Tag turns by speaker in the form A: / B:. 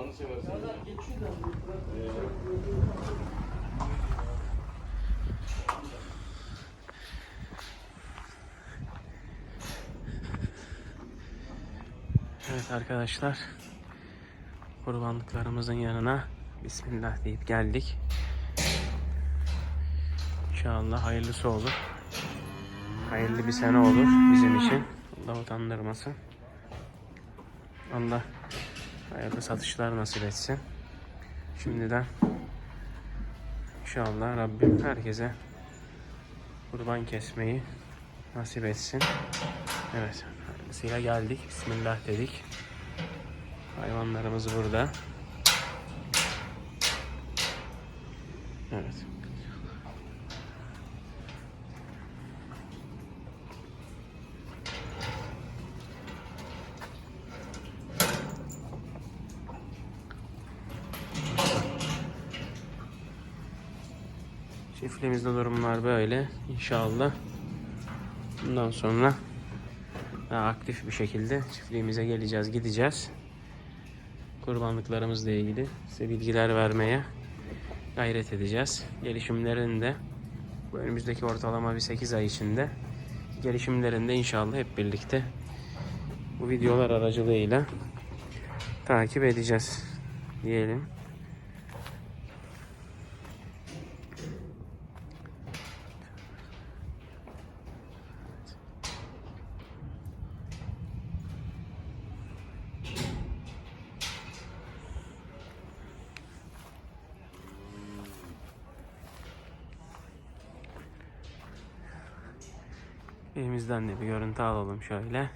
A: Seversen.
B: Evet arkadaşlar. Kurbanlıklarımızın yanına Bismillah deyip geldik. İnşallah hayırlısı olur. Hayırlı bir sene olur bizim için. Allah utandırmasın. Allah hayırlı satışlar nasip etsin. Şimdiden inşallah Rabbim herkese kurban kesmeyi nasip etsin. Evet, hayırlısıyla geldik. Bismillah dedik. Hayvanlarımız burada. Evet. Çiftliğimizde durumlar böyle. İnşallah bundan sonra daha aktif bir şekilde çiftliğimize geleceğiz, gideceğiz. Kurbanlıklarımızla ilgili size bilgiler vermeye gayret edeceğiz. Gelişimlerini de bu önümüzdeki ortalama bir 8 ay içinde gelişimlerini de inşallah hep birlikte bu videolar aracılığıyla takip edeceğiz diyelim. Elimizden de bir görüntü alalım şöyle.